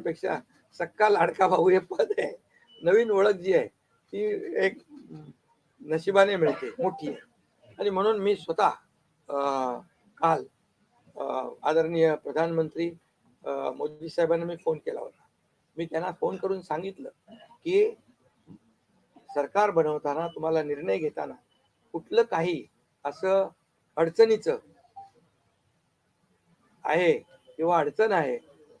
पेक्षा सक्का लाडका भाऊ हे पद आहे. नवीन ओळख जी आहे ती एक नशिबाने मिळते मोठी आहे. आणि म्हणून मी स्वतः अं, काल आदरणीय प्रधानमंत्री मोदी साहेबांना मी फोन केला होता. मी त्यांना फोन करून सांगितलं की सरकार बनवताना तुम्हाला निर्णय घेताना कुठलं काही असं अडचणीचं आहे किंवा अडचण आहे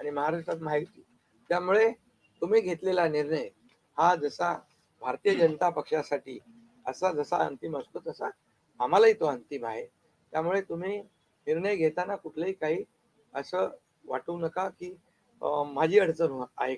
आणि महाराष्ट्रात माहिती. त्यामुळे तुम्ही घेतलेला निर्णय हा जसा भारतीय जनता पक्षासाठी असा जसा अंतिम असतो तसा आम्हालाही तो अंतिम आहे. त्यामुळे तुम्ही निर्णय घेताना कुठलंही काही असं वाटू नका की माझी अडचण आहे